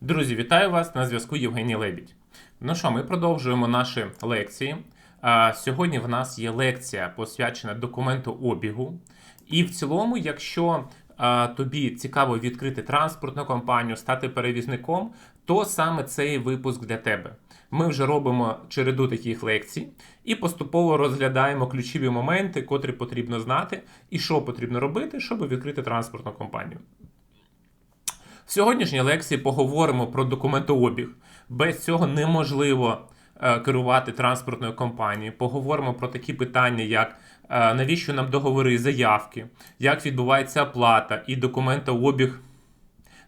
Друзі, вітаю вас на зв'язку Євгеній Лебідь. Ну що, ми продовжуємо наші лекції. Сьогодні в нас є лекція посвячена документу обігу. І в цілому, якщо тобі цікаво відкрити транспортну компанію, стати перевізником, то саме цей випуск для тебе. Ми вже робимо череду таких лекцій і поступово розглядаємо ключові моменти, котрі потрібно знати, і що потрібно робити, щоб відкрити транспортну компанію. В сьогоднішній лекції поговоримо про документообіг. Без цього неможливо е, керувати транспортною компанією. Поговоримо про такі питання, як е, навіщо нам договори заявки, як відбувається оплата і документообіг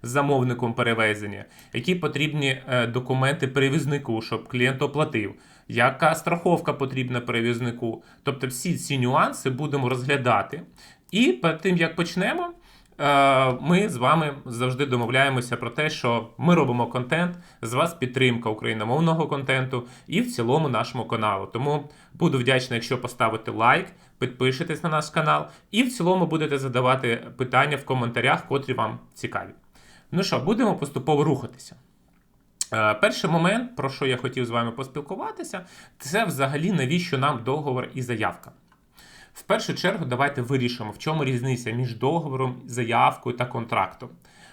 замовником перевезення, які потрібні е, документи перевізнику, щоб клієнт оплатив, яка страховка потрібна перевізнику. Тобто всі ці нюанси будемо розглядати. І перед тим як почнемо, ми з вами завжди домовляємося про те, що ми робимо контент, з вас підтримка україномовного контенту і в цілому нашому каналу. Тому буду вдячний, якщо поставите лайк, підпишетесь на наш канал і в цілому будете задавати питання в коментарях, котрі вам цікаві. Ну що, будемо поступово рухатися. Е, Перший момент, про що я хотів з вами поспілкуватися, це взагалі навіщо нам договор і заявка. В першу чергу, давайте вирішимо, в чому різниця між договором, заявкою та контрактом.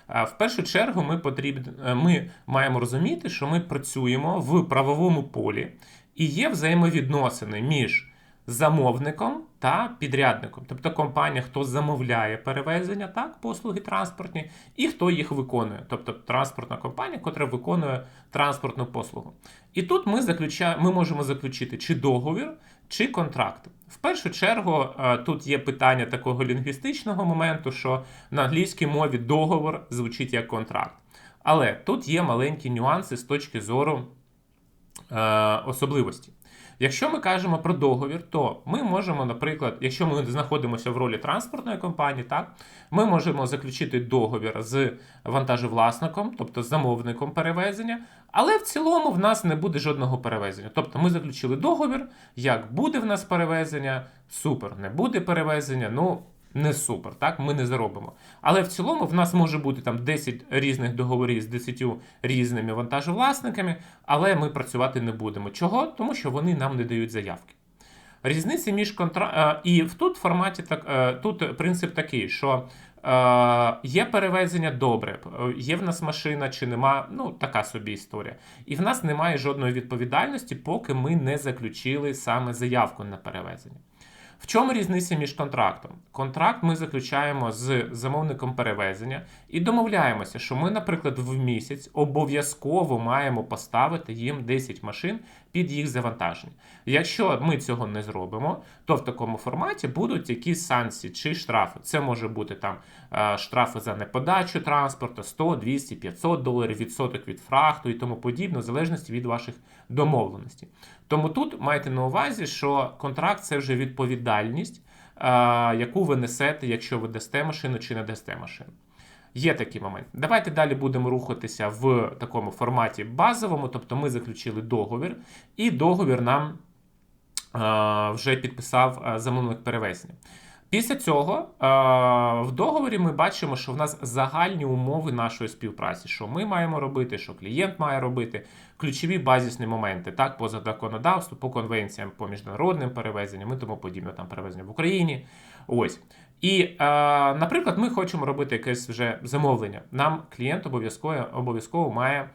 Е, В першу чергу, ми, потріб... е, ми маємо розуміти, що ми працюємо в правовому полі і є взаємовідносини між замовником та підрядником, тобто компанія, хто замовляє перевезення, так, послуги транспортні, і хто їх виконує, тобто транспортна компанія, котра виконує транспортну послугу. І тут ми заключаємо, ми можемо заключити чи договір, чи контракт. В першу чергу е, тут є питання такого лінгвістичного моменту, що на англійській мові договор звучить як контракт. Але тут є маленькі нюанси з точки зору е, особливості. Якщо ми кажемо про договір, то ми можемо, наприклад, якщо ми знаходимося в ролі транспортної компанії, так ми можемо заключити договір з вантажовласником, тобто замовником перевезення, але в цілому в нас не буде жодного перевезення. Тобто ми заключили договір, як буде в нас перевезення, супер, не буде перевезення, ну не супер, так ми не заробимо. Але в цілому в нас може бути там 10 різних договорів з 10 різними вантажовласниками, але ми працювати не будемо. Чого? Тому що вони нам не дають заявки. Різниця між контра... е, і тут форматі так е, тут принцип такий, що е, є перевезення добре, є в нас машина чи нема, ну така собі історія. І в нас немає жодної відповідальності, поки ми не заключили саме заявку на перевезення. В чому різниця між контрактом? Контракт ми заключаємо з замовником перевезення і домовляємося, що ми, наприклад, в місяць обов'язково маємо поставити їм 10 машин під їх завантаження. Якщо ми цього не зробимо, то в такому форматі будуть якісь санкції чи штрафи. Це може бути там е, штрафи за неподачу транспорту 100, 200, 500 доларів, відсоток від фрахту і тому подібне, в залежності від ваших домовленостей. Тому тут майте на увазі, що контракт це вже відповідальність, е, яку ви несете, якщо ви дасте машину чи не дасте машину. Є такий момент. Давайте далі будемо рухатися в такому форматі базовому, тобто ми заключили договір, і договір нам е, вже підписав е, замовник перевезення. Після цього е, в договорі ми бачимо, що в нас загальні умови нашої співпраці, що ми маємо робити, що клієнт має робити, ключові базисні моменти, так, по законодавству, по конвенціям, по міжнародним перевезенням і тому подібне, там перевезення в Україні. Ось. І, е, наприклад, ми хочемо робити якесь вже замовлення. Нам клієнт обов'язково обов'язково має е,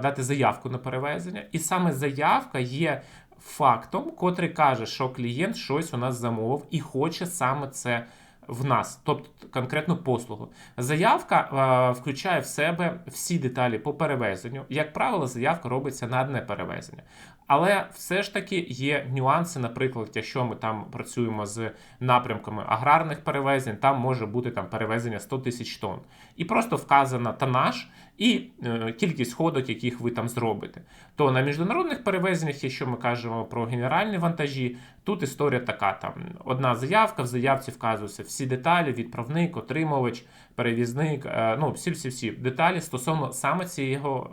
дати заявку на перевезення, і саме заявка є фактом, котрий каже, що клієнт щось у нас замовив і хоче саме це в нас, тобто конкретну послугу. Заявка е, включає в себе всі деталі по перевезенню. Як правило, заявка робиться на одне перевезення. Але все ж таки є нюанси, наприклад, якщо ми там працюємо з напрямками аграрних перевезень, там може бути там перевезення 100 тисяч тонн. І просто вказана тонаж і е, кількість ходок, яких ви там зробите. То на міжнародних перевезеннях, якщо ми кажемо про генеральні вантажі, тут історія така: там одна заявка, в заявці вказуються всі деталі, відправник, отримувач, перевізник, е, ну всі всі всі деталі стосовно саме цього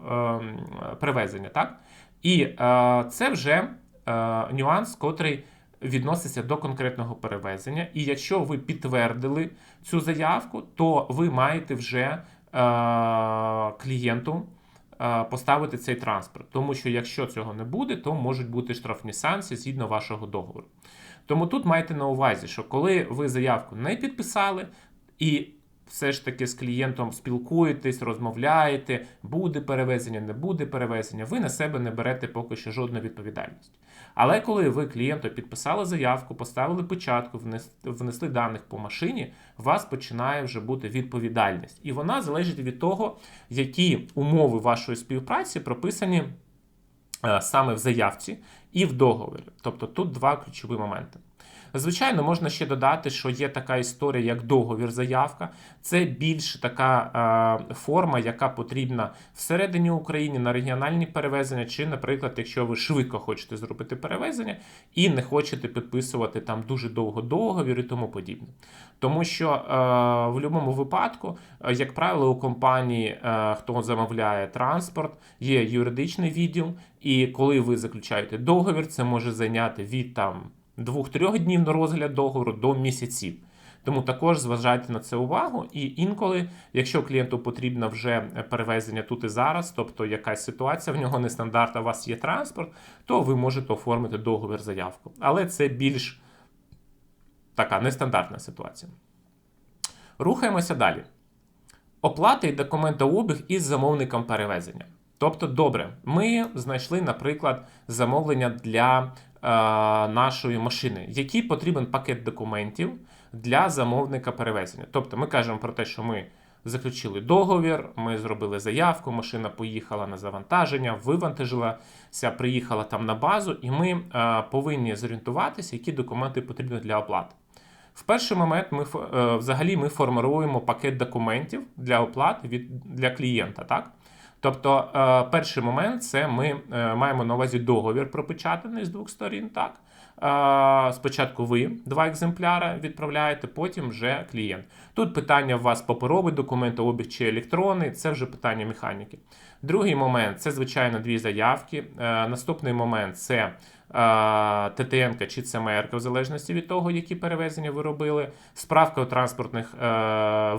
е, перевезення. так? І е, це вже е, нюанс, котрий відноситься до конкретного перевезення. І якщо ви підтвердили цю заявку, то ви маєте вже е, клієнту е, поставити цей транспорт. Тому що якщо цього не буде, то можуть бути штрафні санкції згідно вашого договору. Тому тут майте на увазі, що коли ви заявку не підписали і все ж таки з клієнтом спілкуєтесь, розмовляєте, буде перевезення, не буде перевезення, ви на себе не берете поки що жодну відповідальність. Але коли ви клієнту підписали заявку, поставили початку, внес- внесли даних по машині, у вас починає вже бути відповідальність. І вона залежить від того, які умови вашої співпраці прописані е, саме в заявці і в договорі. Тобто тут два ключові моменти. Звичайно, можна ще додати, що є така історія, як договір заявка. Це більш така е, форма, яка потрібна всередині України на регіональні перевезення, чи, наприклад, якщо ви швидко хочете зробити перевезення і не хочете підписувати там дуже довго договір і тому подібне. Тому що е, в будь-якому випадку, е, як правило, у компанії, хто замовляє транспорт, є юридичний відділ, і коли ви заключаєте договір, це може зайняти від там двох-трьох днів на розгляд договору до місяців. Тому також зважайте на це увагу. І інколи, якщо клієнту потрібно вже перевезення тут і зараз, тобто якась ситуація в нього нестандартна, у вас є транспорт, то ви можете оформити договір заявку. Але це більш така нестандартна ситуація. Рухаємося далі. Оплата і документообіг із замовником перевезення. Тобто, добре, ми знайшли, наприклад, замовлення для нашої машини, який потрібен пакет документів для замовника перевезення. Тобто, ми кажемо про те, що ми заключили договір, ми зробили заявку, машина поїхала на завантаження, вивантажилася, приїхала там на базу, і ми е, повинні зорієнтуватися, які документи потрібні для оплати. В перший момент ми е, взагалі ми формируємо пакет документів для оплати від для клієнта. Так? Тобто, е, перший момент це ми е, маємо на увазі договір пропечатаний з двох сторін. Так? Е, Спочатку ви два екземпляри відправляєте, потім вже клієнт. Тут питання у вас паперовий документ, обіг чи електронний, це вже питання механіки. Другий момент це, звичайно, дві заявки. Наступний момент це ТТН чи ЦМР, в залежності від того, які перевезення ви робили. Справка у транспортних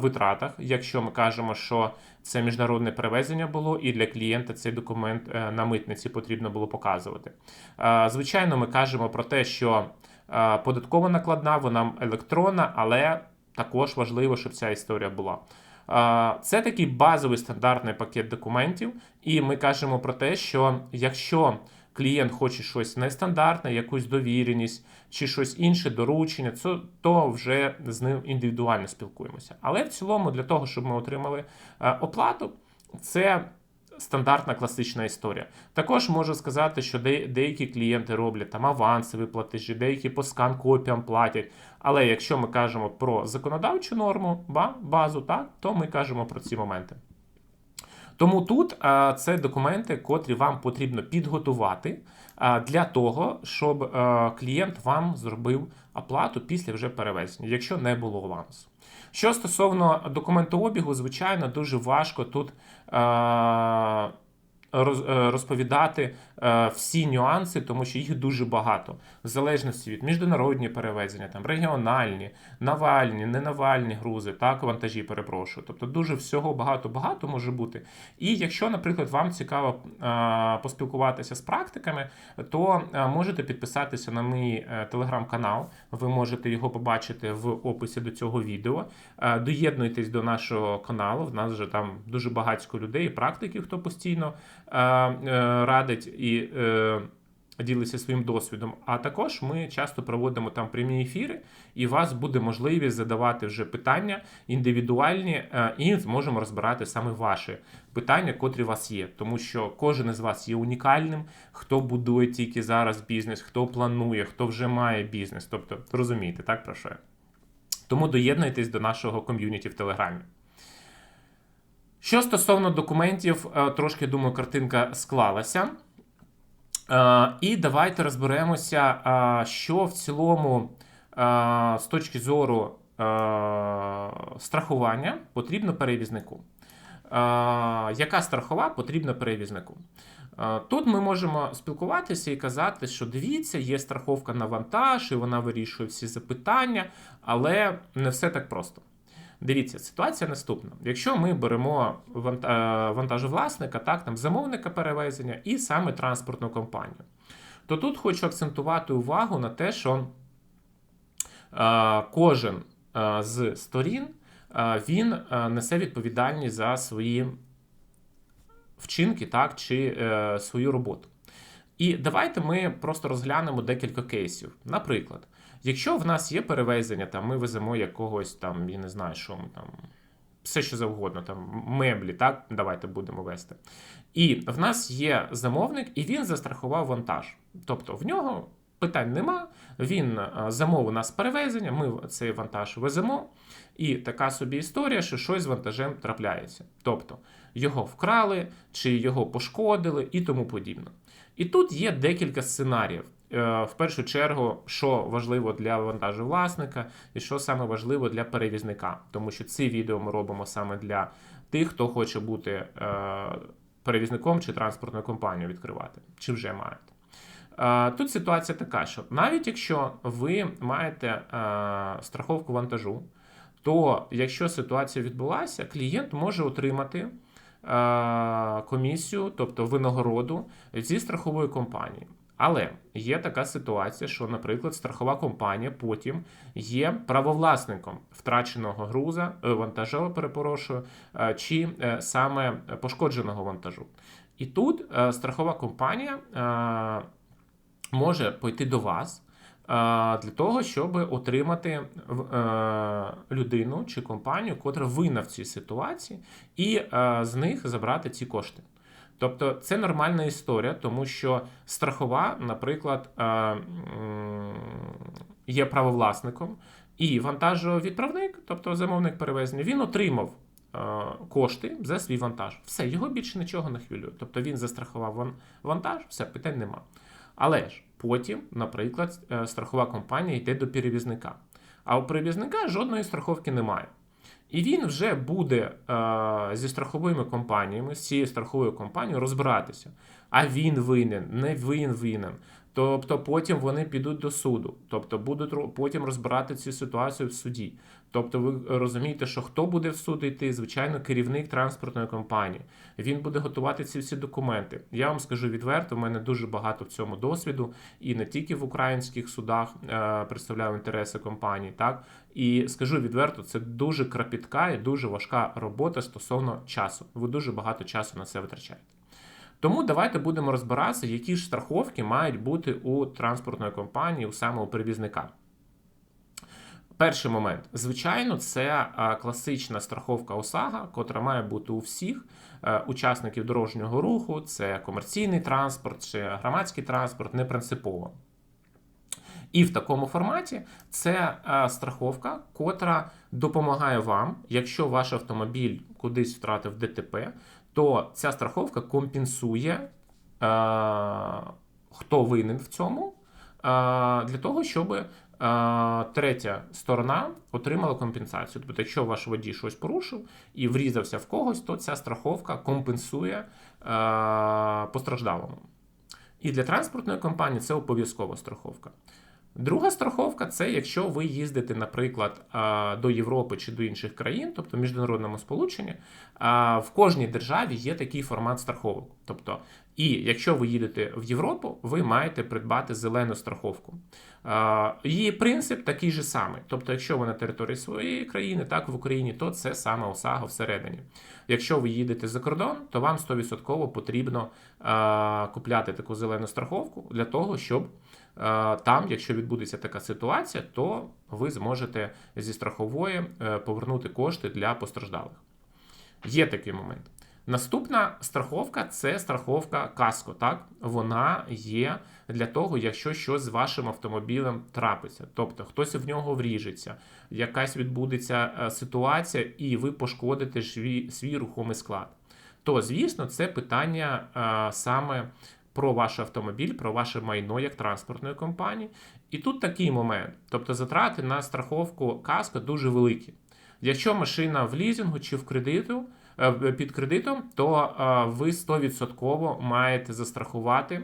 витратах, якщо ми кажемо, що це міжнародне перевезення було, і для клієнта цей документ е, на митниці потрібно було показувати. Е, Звичайно, ми кажемо про те, що е, податкова накладна, вона електронна, але також важливо, щоб ця історія була. Це такий базовий стандартний пакет документів, і ми кажемо про те, що якщо клієнт хоче щось нестандартне, якусь довіреність чи щось інше доручення, то, вже з ним індивідуально спілкуємося. Але в цілому, для того, щоб ми отримали е, оплату, це стандартна класична історія. Також можу сказати, що де, деякі клієнти роблять там авансові платежі, деякі по скан копіям платять. Але якщо ми кажемо про законодавчу норму, ба- базу, так, то ми кажемо про ці моменти. Тому тут це документи, котрі вам потрібно підготувати для того, щоб клієнт вам зробив оплату після вже перевезення, якщо не було авансу. Що стосовно документообігу, звичайно, дуже важко тут розповідати е, всі нюанси, тому що їх дуже багато, в залежності від міжнародні перевезення, там регіональні, навальні, ненавальні грузи, так, вантажі, перепрошую. Тобто дуже всього багато-багато може бути. І якщо, наприклад, вам цікаво е, поспілкуватися з практиками, то е, можете підписатися на мій е, телеграм-канал. Ви можете його побачити в описі до цього відео. Е, Доєднуйтесь до нашого каналу. В нас вже там дуже багатько людей, практиків, хто постійно е, е, радить і е, ділиться своїм досвідом. А також ми часто проводимо там прямі ефіри, і у вас буде можливість задавати вже питання індивідуальні, е, і зможемо розбирати саме ваші питання, котрі у вас є. Тому що кожен із вас є унікальним, хто будує тільки зараз бізнес, хто планує, хто вже має бізнес. Тобто, розумієте, так про що я? Тому доєднуйтесь до нашого ком'юніті в Телеграмі. Що стосовно документів, е, трошки думаю, картинка склалася. Е, І давайте розберемося, е, що в цілому з точки зору страхування потрібно перевізнику. Яка страхова потрібна перевізнику? Тут ми можемо спілкуватися і казати, що дивіться, є страховка на вантаж, і вона вирішує всі запитання, але не все так просто. Дивіться, ситуація наступна. Якщо ми беремо е, вантажовласника, так, там замовника перевезення і саме транспортну компанію, то тут хочу акцентувати увагу на те, що е, кожен е, з сторін він несе відповідальність за свої вчинки, так, чи свою роботу. І давайте ми просто розглянемо декілька кейсів. Наприклад, якщо в нас є перевезення, там ми веземо якогось там, я не знаю, що ми там. Все, що завгодно, там меблі, так, давайте будемо вести. І в нас є замовник, і він застрахував вантаж. Тобто в нього питань нема. Він е, замовив у нас перевезення, ми цей вантаж веземо, і така собі історія, що щось з вантажем трапляється. Тобто його вкрали, чи його пошкодили і тому подібне. І тут є декілька сценаріїв. Е, В першу чергу, що важливо для вантажовласника, і що саме важливо для перевізника, тому що ці відео ми робимо саме для тих, хто хоче бути е, перевізником чи транспортною компанією відкривати, чи вже маєте. Е, Тут ситуація така, що навіть якщо ви маєте страховку вантажу, то якщо ситуація відбулася, клієнт може отримати комісію, тобто винагороду зі страхової компанії. Але є така ситуація, що, наприклад, страхова компанія потім є правовласником втраченого груза, е, вантажу, перепрошую, е, чи е, саме пошкодженого вантажу. І тут страхова компанія може пойти до вас для того, щоб отримати людину чи компанію, котра винна в цій ситуації, і з них забрати ці кошти. Тобто це нормальна історія, тому що страхова, наприклад, е, є правовласником, і вантажовідправник, тобто замовник перевезення, він отримав е, кошти за свій вантаж. Все, його більше нічого не хвилює. Тобто він застрахував вантаж, все, питань нема. Але ж потім, наприклад, е, страхова компанія йде до перевізника. А у перевізника жодної страховки немає. І він вже буде е, зі страховими компаніями, з цією страховою компанією розбиратися. А він винен, не він винен. Тобто потім вони підуть до суду, тобто будуть потім розбирати цю ситуацію в суді. Тобто, ви розумієте, що хто буде в суд йти? Звичайно, керівник транспортної компанії. Він буде готувати ці всі документи. Я вам скажу відверто, в мене дуже багато в цьому досвіду, і не тільки в українських судах е, представляю інтереси компанії, так і скажу відверто, це дуже крапітка і дуже важка робота стосовно часу. Ви дуже багато часу на це витрачаєте. Тому давайте будемо розбиратися, які ж страховки мають бути у транспортної компанії, у самого перевізника. Перший момент, звичайно, це класична страховка ОСАГО, котра має бути у всіх е, учасників дорожнього руху, це комерційний транспорт чи громадський транспорт, не принципово. І в такому форматі це е, страховка, котра допомагає вам, якщо ваш автомобіль кудись втратив ДТП, то ця страховка компенсує, е, хто винен в цьому, е, для того, щоб е, третя сторона отримала компенсацію. Тобто, якщо ваш водій щось порушив і врізався в когось, то ця страховка компенсує постраждалому. І для транспортної компанії це обов'язкова страховка. Друга страховка це якщо ви їздите, наприклад, до Європи чи до інших країн, тобто в міжнародному сполученні, в кожній державі є такий формат страховок. Тобто, і якщо ви їдете в Європу, ви маєте придбати зелену страховку. Її принцип такий же самий. Тобто, якщо ви на території своєї країни, так в Україні, то це саме ОСАГО всередині. Якщо ви їдете за кордон, то вам 100% потрібно купляти таку зелену страховку для того, щоб там, якщо відбудеться така ситуація, то ви зможете зі страхової е, повернути кошти для постраждалих. Є такий момент. Наступна страховка це страховка каско. Так, вона є для того, якщо щось з вашим автомобілем трапиться, тобто хтось в нього вріжеться, якась відбудеться е, ситуація, і ви пошкодите свій, рухомий склад. То, звісно, це питання е, саме про ваш автомобіль, про ваше майно як транспортної компанії. І тут такий момент: тобто затрати на страховку каско дуже великі. Якщо машина в лізингу чи в кредиту, е, під кредитом, то е, ви 100% маєте застрахувати е,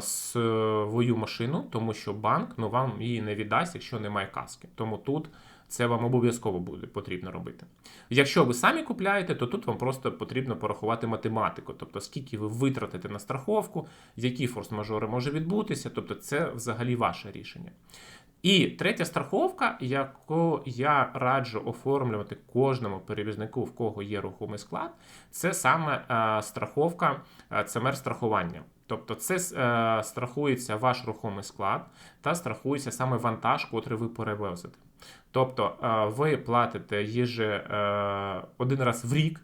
свою машину, тому що банк ну, вам її не віддасть, якщо немає каски. Тому тут Це вам обов'язково буде потрібно робити. Якщо ви самі купляєте, то тут вам просто потрібно порахувати математику, тобто скільки ви витратите на страховку, які форс-мажори може відбутися, тобто це взагалі ваше рішення. І третя страховка, яку я раджу оформлювати кожному перевізнику, в кого є рухомий склад, це саме е, страховка е, ЦМР страхування. Тобто це е, страхується ваш рухомий склад та страхується саме вантаж, котрий ви перевозите. Тобто е, ви платите їже е, один раз в рік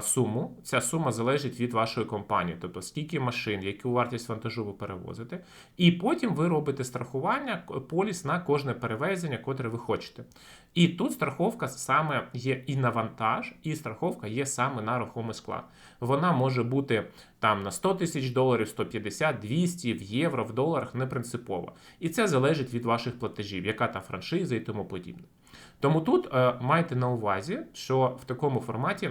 суму. Ця сума залежить від вашої компанії, тобто скільки машин, яку вартість вантажу ви перевозите. І потім ви робите страхування, поліс на кожне перевезення, котре ви хочете. І тут страховка саме є і на вантаж, і страховка є саме на рухомий склад. Вона може бути там на 100 тисяч доларів, 150, 200, в євро, в доларах, не принципово. І це залежить від ваших платежів, яка та франшиза і тому подібне. Тому тут е, майте на увазі, що в такому форматі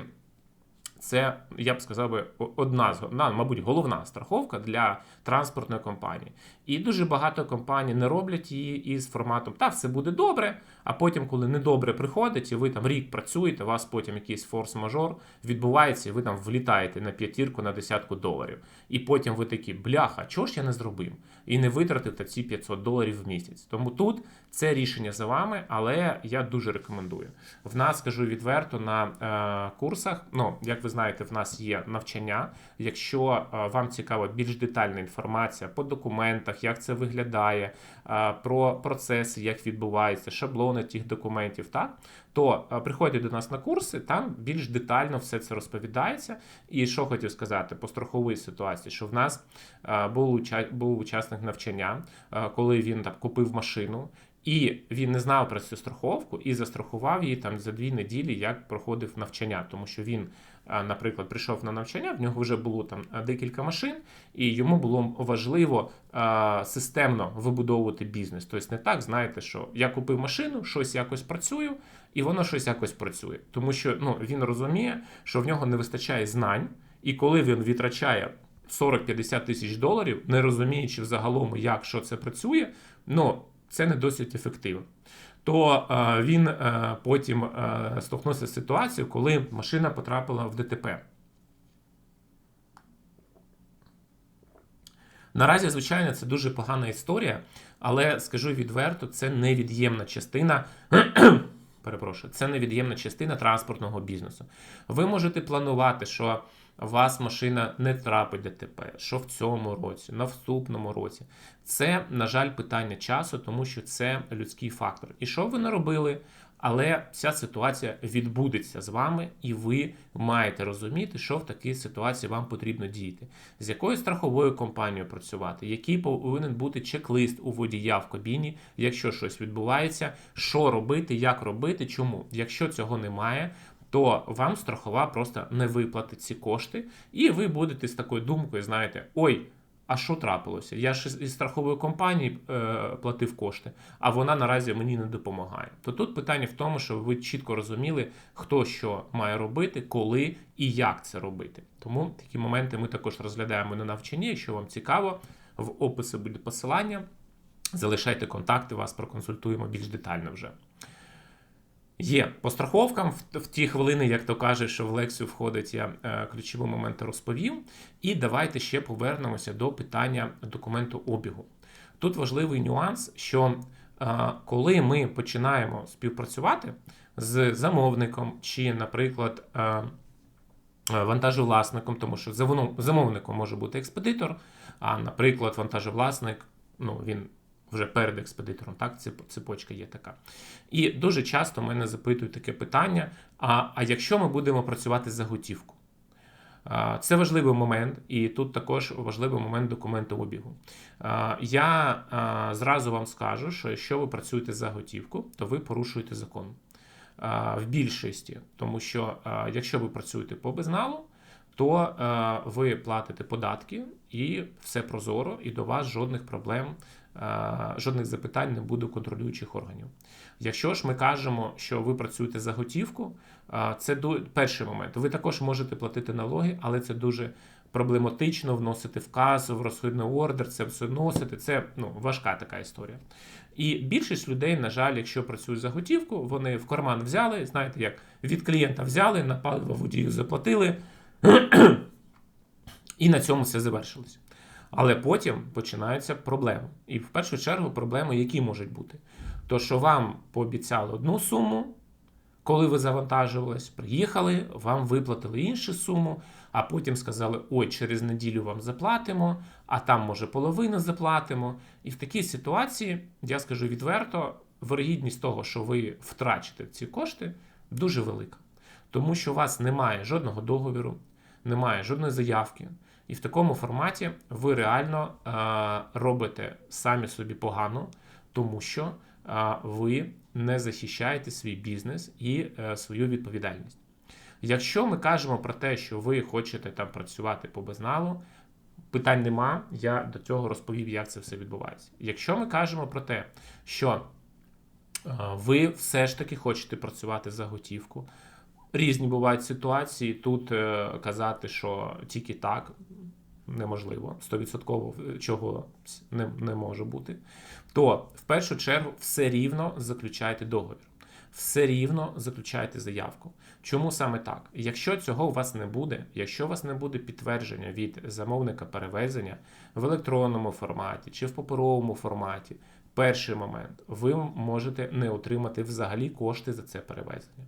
це, я б сказав би, одна з мабуть, головна страховка для транспортної компанії. І дуже багато компаній не роблять її із форматом та все буде добре. А потім, коли недобре приходить, і ви там рік працюєте, у вас потім якийсь форс-мажор відбувається, і ви там влітаєте на п'ятірку на десятку доларів. І потім ви такі, бляха, чого ж я не зробив? І не витратив ці 500 доларів в місяць. Тому тут це рішення за вами, але я дуже рекомендую. В нас скажу відверто на е, курсах. Ну, як ви знаєте, в нас є навчання. Якщо е, вам цікава більш детальна інформація по документах, як це виглядає, е, про процеси, як відбувається, шаблони тих документів, так то е, приходьте до нас на курси, там більш детально все це розповідається. І що хотів сказати по страховій ситуації, що в нас е, був, був учасник навчання, е, коли він там купив машину. І він не знав про цю страховку і застрахував її там за дві неділі, як проходив навчання, тому що він, наприклад, прийшов на навчання, в нього вже було там декілька машин, і йому було важливо системно вибудовувати бізнес. Тобто не так, знаєте, що я купив машину, щось якось працюю, і воно щось якось працює. Тому що ну, він розуміє, що в нього не вистачає знань, і коли він витрачає 40-50 тисяч доларів, не розуміючи взагалом, як що це працює, ну це не досить ефективно. То е, він е, потім е, столкнувся з ситуацією, коли машина потрапила в ДТП. Наразі, звичайно, це дуже погана історія, але скажу відверто, це невід'ємна частина. Перепрошую, це невід'ємна частина транспортного бізнесу. Ви можете планувати, що вас машина не трапить ДТП, що в цьому році, на наступному році. Це, на жаль, питання часу, тому що це людський фактор. І що ви не робили? Але ця ситуація відбудеться з вами, і ви маєте розуміти, що в такій ситуації вам потрібно діяти, з якою страховою компанією працювати, який повинен бути чек-лист у водія в кабіні, якщо щось відбувається, що робити, як робити, чому. Якщо цього немає, то вам страхова просто не виплатить ці кошти, і ви будете з такою думкою, знаєте, ой. А що трапилося? Я ж із- страхової компанії е, платив кошти, а вона наразі мені не допомагає. То тут питання в тому, щоб ви чітко розуміли, хто що має робити, коли і як це робити. Тому такі моменти ми також розглядаємо на навчанні. Якщо вам цікаво, в описі буде посилання. Залишайте контакти, вас проконсультуємо більш детально вже. Є по страховкам в, в ті хвилини, як то каже, що в лекцію входить, я е, ключові моменти розповів. І давайте ще повернемося до питання документу обігу. Тут важливий нюанс, що е, коли ми починаємо співпрацювати з замовником чи, наприклад, е, вантажовласником, тому що замовником може бути експедитор, а, наприклад, вантажовласник, ну він вже перед експедитором, так, цепочка є така. І дуже часто мене запитують таке питання: а, а якщо ми будемо працювати за готівку? Це важливий момент, і тут також важливий момент документообігу. Я зразу вам скажу, що якщо ви працюєте за готівку, то ви порушуєте закон в більшості, тому що якщо ви працюєте по безналу, то ви платите податки і все прозоро, і до вас жодних проблем жодних запитань не буде контролюючих органів. Якщо ж ми кажемо, що ви працюєте за готівку, е, це ду- перший момент. Ви також можете платити налоги, але це дуже проблематично вносити вказ в розхідний ордер, це все вносити. Це ну, важка така історія. І більшість людей, на жаль, якщо працюють за готівку, вони в карман взяли, знаєте, як від клієнта взяли, на паливо водію заплатили, і на цьому все завершилося. Але потім починаються проблеми. І в першу чергу проблеми, які можуть бути. То, що вам пообіцяли одну суму, коли ви завантажувались, приїхали, вам виплатили іншу суму, а потім сказали: ой, через неділю вам заплатимо, а там, може, половину заплатимо. І в такій ситуації, я скажу відверто, вирогідність того, що ви втрачите ці кошти, дуже велика. Тому що у вас немає жодного договіру, немає жодної заявки. І в такому форматі ви реально е, робите самі собі погано, тому що е, ви не захищаєте свій бізнес і е, свою відповідальність. Якщо ми кажемо про те, що ви хочете там працювати по безналу, питань нема. Я до цього розповів, як це все відбувається. Якщо ми кажемо про те, що ви все ж таки хочете працювати за готівку, різні бувають ситуації. Тут е, казати, що тільки так неможливо, 100% чого не, не може бути, то в першу чергу все рівно заключайте договір. Все рівно заключайте заявку. Чому саме так? Якщо цього у вас не буде, якщо у вас не буде підтвердження від замовника перевезення в електронному форматі чи в паперовому форматі, перший момент ви можете не отримати взагалі кошти за це перевезення.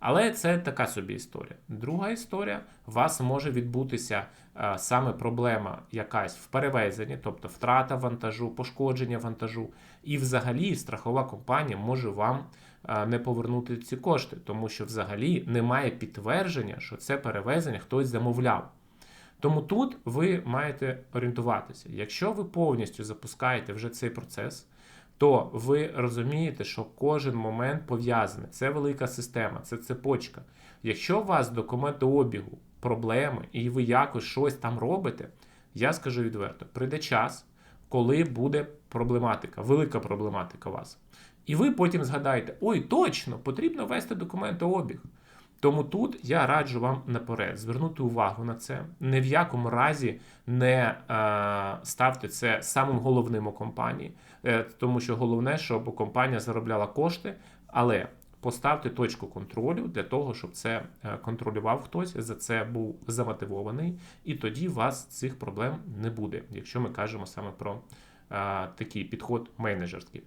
Але це така собі історія. Друга історія, у вас може відбутися е, саме проблема якась в перевезенні, тобто втрата вантажу, пошкодження вантажу, і взагалі страхова компанія може вам е, не повернути ці кошти, тому що взагалі немає підтвердження, що це перевезення хтось замовляв. Тому тут ви маєте орієнтуватися. Якщо ви повністю запускаєте вже цей процес, то ви розумієте, що кожен момент пов'язаний. Це велика система, це цепочка. Якщо у вас документообігу проблеми і ви якось щось там робите, я скажу відверто, прийде час, коли буде проблематика, велика проблематика у вас. І ви потім згадаєте, ой, точно, потрібно вести документообіг. Тому тут я раджу вам наперед звернути увагу на це. Ні в якому разі не е, ставте це самим головним у компанії, е, тому що головне, щоб компанія заробляла кошти, але поставте точку контролю для того, щоб це е, контролював хтось, за це був замотивований, і тоді у вас цих проблем не буде, якщо ми кажемо саме про такий підход менеджерський.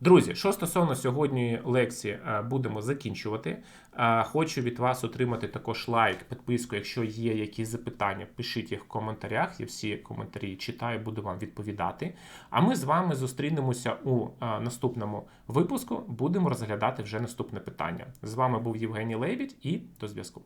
Друзі, що стосовно сьогоднішньої лекції, е, будемо закінчувати. Е, Хочу від вас отримати також лайк, підписку. Якщо є якісь запитання, пишіть їх в коментарях. Я всі коментарі читаю, буду вам відповідати. А ми з вами зустрінемося у е, наступному випуску. Будемо розглядати вже наступне питання. З вами був Євгеній Лебідь і до зв'язку.